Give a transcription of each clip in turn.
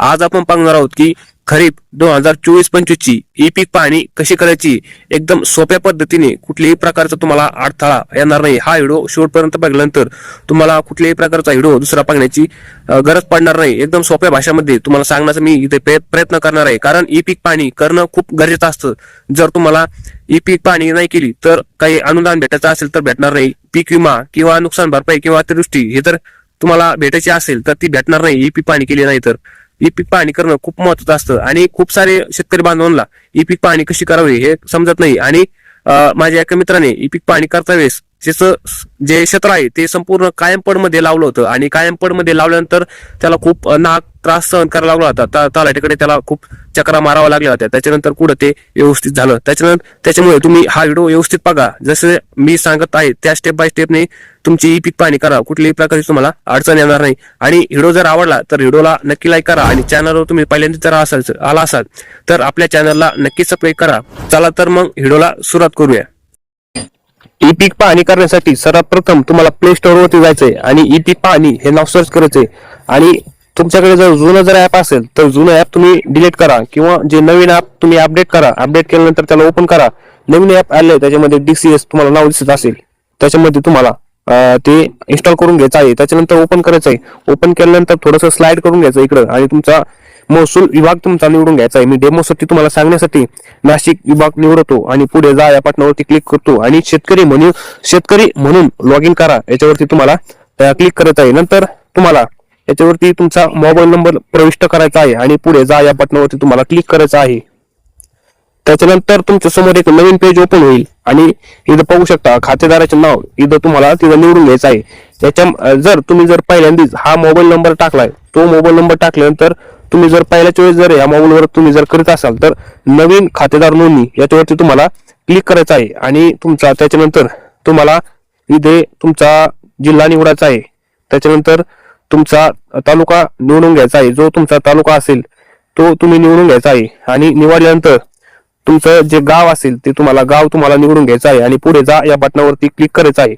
आज आपण पाहणार आहोत की खरीप दोन हजार चोवीस पंचवीस ची ई पीक पाहणी कशी करायची? एकदम सोप्या पद्धतीने कुठल्याही प्रकारचा तुम्हाला अडथळा येणार नाही. हा व्हिडिओ शेवटपर्यंत बघितल्यानंतर तुम्हाला कुठल्याही प्रकारचा व्हिडिओ दुसरा पाहण्याची गरज पडणार नाही. एकदम सोप्या भाषेमध्ये तुम्हाला सांगण्याचा मी इथे प्रयत्न करणार आहे. कारण ई पीक पाहणी करणं खूप गरजेचं असतं. जर तुम्हाला ई पीक पाहणी नाही केली तर काही अनुदान भेटायचं असेल तर भेटणार नाही. पीक विमा किंवा नुकसान भरपाई किंवा अतिवृष्टी हे तर तुम्हाला भेटायची असेल तर ती भेटणार नाही. ई पीक पाहणी केली नाही तर. ई पीक पाहणी करणं खूप महत्वाचं असतं. आणि खूप सारे शेतकरी बांधवांना ई पीक पाहणी कशी करावी हे समजत नाही. आणि माझ्या एका मित्राने ई पीक पाहणी करता वेळेस त्याचं जे क्षेत्र आहे ते संपूर्ण कायमपडमध्ये लावलं होतं. आणि कायमपडमध्ये लावल्यानंतर त्याला खूप नाक त्रास सहन करायला लागला होता. त्या तलाठ्याकडे त्याला खूप चक्रा मारावा लागल्या होत्या. त्याच्यानंतर कुठं ते व्यवस्थित झालं. त्याच्यानंतर त्याच्यामुळे तुम्ही हा व्हिडिओ व्यवस्थित बघा. जसे मी सांगत आहे त्या स्टेप बाय स्टेपने तुमची ई पीक पाहणी करा. कुठल्याही प्रकारची तुम्हाला अडचण येणार नाही. आणि व्हिडिओ जर आवडला तर व्हिडिओला नक्की लाईक करा. आणि चॅनलवर तुम्ही पहिल्यांदा जर असाल आला असाल तर आपल्या चॅनलला नक्की सबस्क्राईब करा. चला तर मग व्हिडिओला सुरुवात करूया. ई पीक पाहणी करण्यासाठी सर्वात प्रथम तुम्हाला प्ले स्टोअरवरती जायचंय आणि ई पीक पाहणी हे नाव सर्च करायचंय. आणि तुमच्याकडे जर जुनं जर ऍप असेल तर जुनं ऍप तुम्ही डिलीट करा किंवा जे नवीन ऍप तुम्ही अपडेट करा. अपडेट केल्यानंतर त्याला ओपन करा. नवीन ऍप आले त्याच्यामध्ये डीसीएस तुम्हाला नाव दिसत असेल. त्याच्यामध्ये तुम्हाला ते इन्स्टॉल करून घ्यायचं आहे. त्याच्यानंतर ओपन करायचं आहे ओपन केल्यानंतर थोडंसं स्लाइड करून घ्यायचं इकडं. आणि तुमचा महसूल विभाग तुमचा निवडून घ्यायचा आहे. मी डेमोसाठी तुम्हाला सांगण्यासाठी नाशिक विभाग निवडतो आणि पुढे जा या बटनावरती क्लिक करतो. आणि शेतकरी म्हणून शेतकरी म्हणून लॉग इन करा. याच्यावरती तुम्हाला क्लिक करत आहे. नंतर तुम्हाला याच्यावरती तुमचा मोबाईल नंबर प्रविष्ट करायचा आहे आणि पुढे जा या बटनावरती तुम्हाला क्लिक करायचं आहे. त्याच्यानंतर तुमच्यासमोर एक नवीन पेज ओपन होईल. आणि इथं पाहू शकता खातेदाराचे नाव इथं तुम्हाला तिथं निवडून घ्यायचं आहे. त्याच्या जर तुम्ही जर पहिल्यांदाच हा मोबाईल नंबर टाकलाय तो मोबाईल नंबर टाकल्यानंतर तुम्ही जर पहिल्याच्या वेळेस जर या मोबाईलवर तुम्ही जर करत असाल तर नवीन खातेदार नोंदणी याच्यावरती तुम्हाला क्लिक करायचं आहे. आणि तुमचा त्याच्यानंतर तुम्हाला इथे तुमचा जिल्हा निवडायचा आहे. त्याच्यानंतर तुमचा तालुका निवडून घ्यायचा आहे. जो तुमचा तालुका असेल तो तुम्ही निवडून घ्यायचा आहे. आणि निवडल्यानंतर तुमचं जे गाव असेल ते तुम्हाला गाव तुम्हाला निवडून घ्यायचं आहे. आणि पुढे जा या बटनावरती क्लिक करायचं आहे.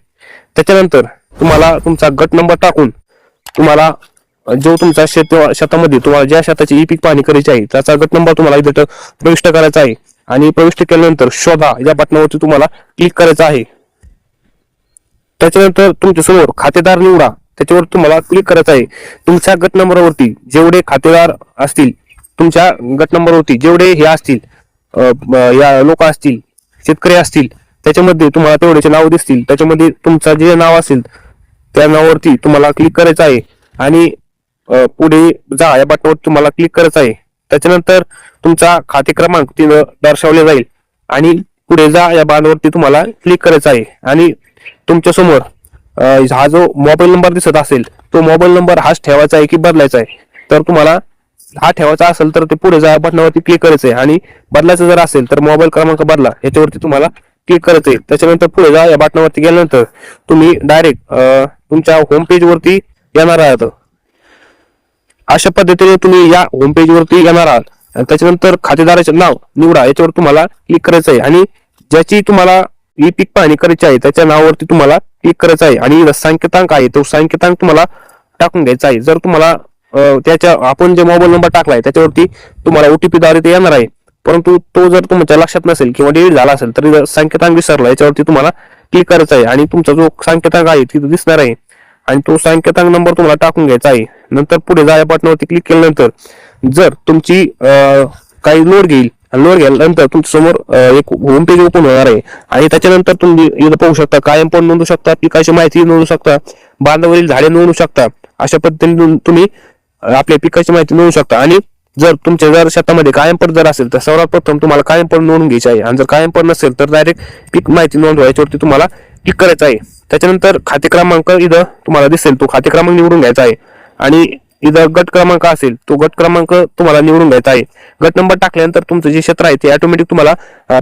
त्याच्यानंतर तुम्हाला तुमचा गट नंबर टाकून तुम्हाला जो तुमचा शेत शेतामध्ये तुम्हाला ज्या शेताची ई पीक पाहणी करायची आहे त्याचा गट नंबर तुम्हाला इथे प्रविष्ट करायचा आहे. आणि प्रविष्ट केल्यानंतर शोधा या बटनावरती तुम्हाला क्लिक करायचं आहे. त्याच्यानंतर तुमच्यासमोर खातेदार निवडा. त्याच्यावर तुम्हाला क्लिक करायचं आहे. तुमच्या गट नंबरवरती जेवढे खातेदार असतील तुमच्या गट नंबरवरती जेवढे हे असतील या लोक असतील शेतकरी असतील त्याच्यामध्ये तुम्हाला तेवढ्याचे नाव दिसतील. त्याच्यामध्ये तुमचं जे नाव असेल त्या नावावरती तुम्हाला क्लिक करायचं आहे. आणि पुढे जा या बटनावर तुम्हाला क्लिक करायचं आहे. त्याच्यानंतर तुमचा खाते क्रमांक तिथं दर्शवले जाईल. आणि पुढे जा या बाणावरती तुम्हाला क्लिक करायचं आहे. आणि तुमच्यासमोर हा जो मोबाईल नंबर दिसत असेल तो मोबाईल नंबर हाच ठेवायचा आहे की बदलायचा आहे? तर तुम्हाला हा ठेवायचा असेल तर ते पुढे जा बटनावरती क्लिक करायचं आहे. आणि बदलायचं जर असेल तर मोबाईल क्रमांक बदला. याच्यावरती तुम्हाला क्लिक करायचं आहे. त्याच्यानंतर पुढे जा या बटनावरती गेल्यानंतर तुम्ही डायरेक्ट तुमच्या होम पेज वरती येणार आहात. अशा पद्धतीने तुम्ही या होम पेज वरती येणार आहात. आणि त्याच्यानंतर खातेदाराचे नाव निवडा याच्यावर तुम्हाला क्लिक करायचं आहे. आणि ज्याची तुम्हाला ई पीक पाहणी करायची आहे त्याच्या नावावरती तुम्हाला क्लिक करायचं आहे. आणि संकेतांक आहे तो संकेतांक तुम्हाला टाकून घ्यायचा आहे. जर तुम्हाला त्याच्या आपण जे मोबाईल नंबर टाकलाय त्याच्यावरती तुम्हाला ओटीपी द्वारे ते येणार आहे. परंतु तो जर तुमच्या लक्षात नसेल किंवा डिलीट झाला असेल तर संकेतांक विसरला याच्यावरती तुम्हाला क्लिक करायचं आहे. आणि तुमचा जो संकेतांक आहे तिथे दिसणार आहे. आणि तो संकेतांक नंबर तुम्हाला टाकून घ्यायचा आहे. नंतर पुढे जा बटनावरती क्लिक केल्यानंतर जर तुमची काही लोड घेईल लोड घ्यायल्यानंतर तुमच्यासमोर एक होम पेज ओपन होणार आहे. आणि त्याच्यानंतर तुम्ही इथं पाहू शकता कायम पण नोंदू शकता पिकाची माहिती नोंदू शकता बांधावरील झाडे नोंदू शकता. अशा पद्धतीने तुम्ही आपल्या पिकाची माहिती नोंदू शकता. आणि जर तुमच्या जर शेतामध्ये कायमपट जर असेल तर सर्वात प्रथम तुम्हाला कायमपट नोंदून घ्यायचं आहे. आणि जर कायमपट नसेल तर डायरेक्ट पीक माहिती नोंदवायच्यावरती तुम्हाला क्लिक करायचं आहे. त्याच्यानंतर खाते क्रमांक इथं तुम्हाला दिसेल. तो खाते क्रमांक निवडून घ्यायचा आहे. आणि इथं गट क्रमांक असेल तो गट क्रमांक तुम्हाला निवडून घ्यायचा आहे. गट नंबर टाकल्यानंतर तुमचं जे क्षेत्र आहे ते ऑटोमॅटिक तुम्हाला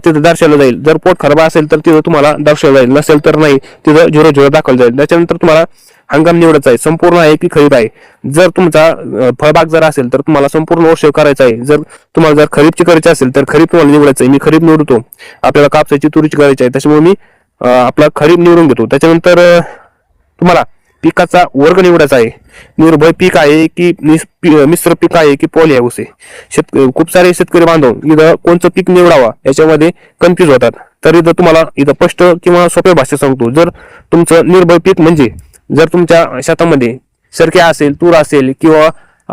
तिथं दर्शवलं जाईल. जर पोट खराब असेल तर तिथं तुम्हाला दर्शवलं जाईल. नसेल तर नाही तिथं झिरो झिरो दाखवलं जाईल. त्याच्यानंतर तुम्हाला हंगाम निवडायचा आहे. संपूर्ण आहे की खरीप आहे. जर तुमचा फळबाग जर असेल तर तुम्हाला संपूर्ण वर्ष करायचा आहे. जर तुम्हाला जर खरीपची करायची असेल तर खरीप तुम्हाला निवडायचं आहे. मी खरीप निवडतो. आपल्याला कापसाची तुरीची करायची आहे. त्याच्यामुळे मी आपला खरीप निवडून घेतो. त्याच्यानंतर तुम्हाला पिकाचा वर्ग निवडायचा आहे. निर्भय पीक आहे की मिश्र पीक आहे की पॉली हाऊस आहे. शेत खूप सारे शेतकरी बांधव इथं कोणतं पीक निवडावा याच्यामध्ये कन्फ्युज होतात. तर इथं तुम्हाला इथं स्पष्ट किंवा सोप्या भाषेत सांगतो. जर तुमचं निर्भय पीक म्हणजे जर तुमच्या शेतामध्ये सरक्या असेल तूर असेल किंवा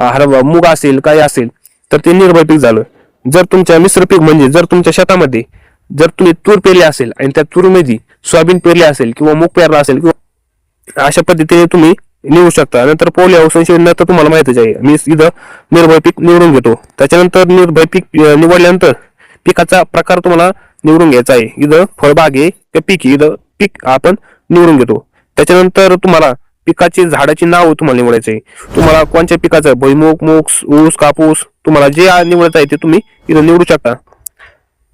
हरवा मूग असेल काही असेल तर ते निर्भय पीक झालं. जर तुमच्या मिश्र पीक म्हणजे जर तुमच्या शेतामध्ये जर तुम्ही तूर पेरली असेल आणि त्या तूरमध्ये सोयाबीन पेरली असेल किंवा मूग पेरला असेल किंवा अशा पद्धतीने तुम्ही निवडू शकता. नंतर पोलिओ औषध तर तुम्हाला माहितीच आहे. मी इथं निर्भय पीक निवडून घेतो. त्याच्यानंतर निर्भय पीक निवडल्यानंतर पिकाचा प्रकार तुम्हाला निवडून घ्यायचा आहे. इथं फळबाग आहे. का पीक इथं पीक आपण निवडून घेतो. त्याच्यानंतर तुम्हाला पिकाची झाडाची नाव तुम्हाला निवडायचं आहे. तुम्हाला कोणत्या पिकाचं? भुईमुग मूग ऊस कापूस तुम्हाला जे निवडायचं आहे ते तुम्ही इथं निवडू शकता.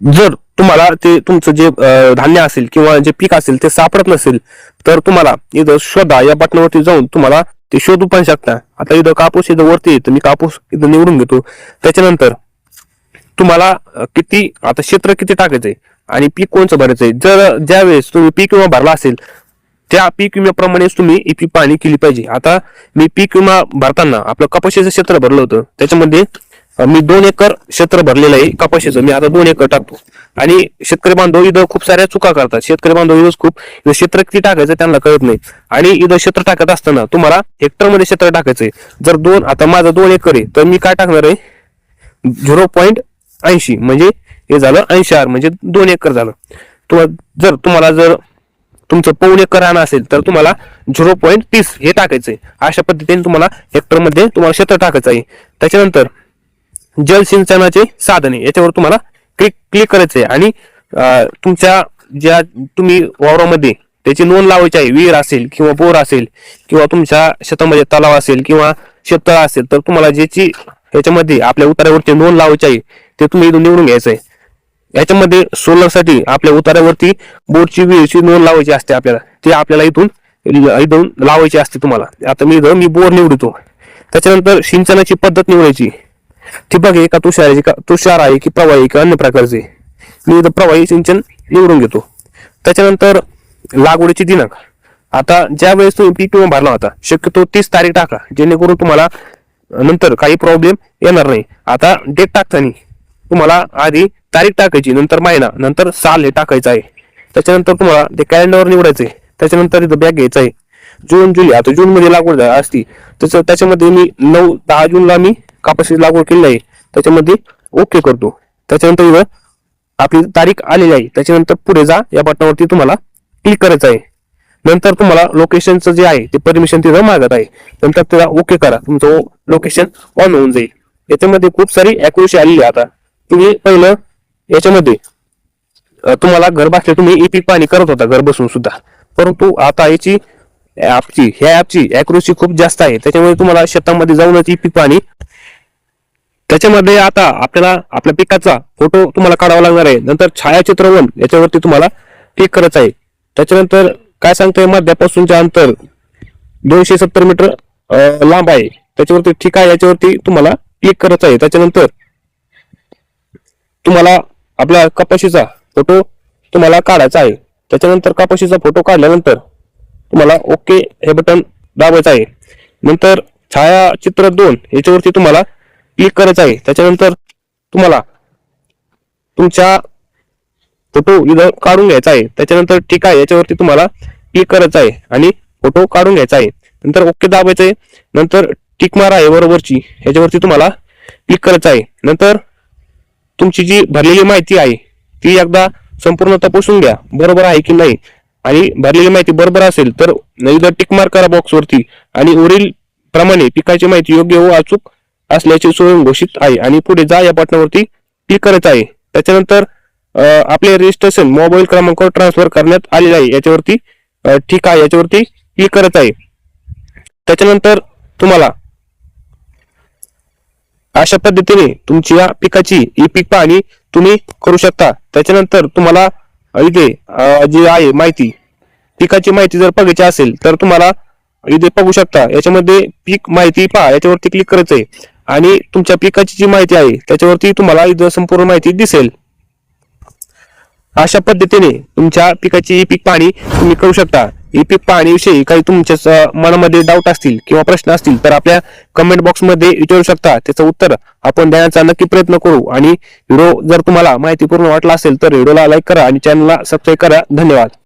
जर तुम्हाला ते तुमचं जे धान्य असेल किंवा जे पीक असेल ते सापडत नसेल तर तुम्हाला इथं शोधा या बटनावरती जाऊन तुम्हाला ते शोधू पण शकता. आता इथं कापूस इथं वरती येतो तर मी कापूस इथं निवडून घेतो. त्याच्यानंतर तुम्हाला किती आता क्षेत्र किती टाकायचंय आणि पीक कोणचं भरायचंय जर ज्या वेळेस तुम्ही पीक विमा भरला असेल त्या पीक विम्याप्रमाणेच तुम्ही ही पीक पाणी केली पाहिजे. आता मी पीक विमा भरताना आपलं कपाशीचं क्षेत्र भरलं होतं. त्याच्यामध्ये मी दोन एकर क्षेत्र भरलेलं आहे. कपाशीचं मी आता दोन एकर टाकतो. आणि शेतकरी बांधव इथं खूप साऱ्या चुका करतात. शेतकरी बांधव इथं खूप इथं क्षेत्र किती टाकायचं त्यांना कळत नाही. आणि इथं क्षेत्र टाकत असताना तुम्हाला हेक्टरमध्ये क्षेत्र टाकायचंय. जर दोन आता माझं दोन एकर आहे तर मी काय टाकणार आहे? झिरो पॉईंट ऐंशी म्हणजे हे झालं ऐंशी आर म्हणजे दोन एकर झालं. तुम्हाला जर तुम्हाला जर तुमचं पाऊण एकर रान असेल तर तुम्हाला झिरो पॉईंट तीस हे टाकायचंय. अशा पद्धतीने तुम्हाला हेक्टरमध्ये तुम्हाला क्षेत्र टाकायचं आहे. त्याच्यानंतर जलसिंचनाचे साधने याच्यावर तुम्हाला क्लिक क्लिक करायचं आहे. आणि तुमच्या ज्या तुम्ही वावरामध्ये त्याची नोंद लावायची आहे विहीर असेल किंवा बोर असेल किंवा तुमच्या शेतामध्ये तलाव असेल किंवा शेततळ असेल तर तुम्हाला ज्याची याच्यामध्ये आपल्या उतार्यावरती नोंद लावायची आहे ते तुम्ही इथून निवडून घ्यायचं आहे. याच्यामध्ये सोलरसाठी आपल्या उतार्यावरती बोरची विहीरची नोंद लावायची असते आपल्याला. ते आपल्याला इथून इथून लावायची असते तुम्हाला. आता मी इथं मी बोर निवडतो. त्याच्यानंतर सिंचनाची पद्धत निवडायची. ठिबक आहे का तुषार आहे का तुषार आहे की प्रवाही आहे अन्य प्रकारचे. मी इथं प्रवाही सिंचन निवडून घेतो. त्याच्यानंतर लागवडीची दिनांक. आता ज्या वेळेस तुम्ही पीक विमा भरला होता शक्यतो तीस तारीख टाका. जेणेकरून तुम्हाला नंतर काही प्रॉब्लेम येणार नाही. आता डेट टाकताना तुम्हाला आधी तारीख टाकायची नंतर महिना नंतर साल हे टाकायचं आहे. त्याच्यानंतर तुम्हाला ते कॅलेंडर निवडायचं आहे त्याच्यानंतर इथं बॅग घ्यायचं आहे. जून जुलै आता जून मध्ये लागवड असती. त्याचं त्याच्यामध्ये मी नऊ दहा जूनला मी कापसाची लागवड केली आहे त्याच्यामध्ये ओके करतो. त्याच्यानंतर इथं आपली तारीख आलेली आहे त्याच्यानंतर पुढे जा या बटनावरती तुम्हाला क्लिक करायचं आहे. नंतर तुम्हाला लोकेशनचं जे आहे ते परमिशन तिथं मागत आहे. नंतर त्याला ओके करा तुमचं लोकेशन ऑन होऊन जाईल. याच्यामध्ये खूप सारी अॅक्युरेसी आलेली आहे आता. तुम्ही पहिलं याच्यामध्ये तुम्हाला घर बसल्या तुम्ही ई पीक पाणी करत होता घर बसून सुद्धा. परंतु आता याची ऍपची ह्या ऍपची अॅक्युरेसी खूप जास्त आहे. त्याच्यामुळे तुम्हाला शेतामध्ये जाऊनच ई पीक पाणी त्याच्यामध्ये आता आपल्याला आपल्या पिकाचा फोटो तुम्हाला काढावा लागणार आहे. नंतर छायाचित्रवन याच्यावरती तुम्हाला क्लिक करायचं आहे. त्याच्यानंतर काय सांगतोय मध्यापासूनचे अंतर दोनशे सत्तर मीटर लांब आहे. त्याच्यावरती ठीक आहे याच्यावरती तुम्हाला क्लिक करायचं आहे. त्याच्यानंतर तुम्हाला आपल्या कपाशीचा फोटो तुम्हाला काढायचा आहे. त्याच्यानंतर कपाशीचा फोटो काढल्यानंतर तुम्हाला ओके हे बटन दाबायचं आहे. नंतर छायाचित्र दोन याच्यावरती तुम्हाला क्लिक करायचं आहे. त्याच्यानंतर तुम्हाला तुमच्या फोटो इथं काढून घ्यायचा आहे. त्याच्यानंतर ठीक आहे. याच्यावरती तुम्हाला क्लिक करायचं आहे आणि फोटो काढून घ्यायचा आहे. नंतर ओके दाबायचं आहे. नंतर टिक मारा आहे बरोबरची. याच्यावरती तुम्हाला क्लिक करायचं आहे. नंतर तुमची जी भरलेली माहिती आहे ती एकदा संपूर्ण तपासून घ्या. बरोबर आहे की नाही? आणि भरलेली माहिती बरोबर असेल तर इथं टिक मार्क करा बॉक्सवरती आणि वरील प्रमाणे पिकाची माहिती योग्य व अचूक असल्याचे स्वयं घोषित आहे. आणि पुढे जा या बटनावरती क्लिक करायचं आहे. त्याच्यानंतर आपले रजिस्ट्रेशन मोबाईल क्रमांकावर ट्रान्सफर करण्यात आलेले आहे. याच्यावरती ठीक आहे. याच्यावरती क्लिक करायचं आहे. त्याच्यानंतर तुम्हाला अशा पद्धतीने तुमची या पिकाची ही पीक पाहणी तुम्ही करू शकता. त्याच्यानंतर तुम्हाला इथे जी आहे माहिती पिकाची माहिती जर बघायची असेल तर तुम्हाला इथे बघू शकता. याच्यामध्ये पीक माहिती पहा. याच्यावरती क्लिक करायचं आहे आणि तुमच्या पिकाची जी माहिती आहे त्याच्यावरती तुम्हाला इथं संपूर्ण माहिती दिसेल. अशा पद्धतीने तुमच्या पिकाची ही पीक पाणी तुम्ही करू शकता. ई पीक पाहणीविषयी काही तुमच्या मनामध्ये डाऊट असतील किंवा प्रश्न असतील तर आपल्या कमेंट बॉक्समध्ये विचारू शकता. त्याचं उत्तर आपण देण्याचा नक्की प्रयत्न करू. आणि व्हिडिओ जर तुम्हाला माहितीपूर्ण वाटला असेल तर व्हिडिओला लाईक करा आणि चॅनलला सबस्क्राईब करा. धन्यवाद.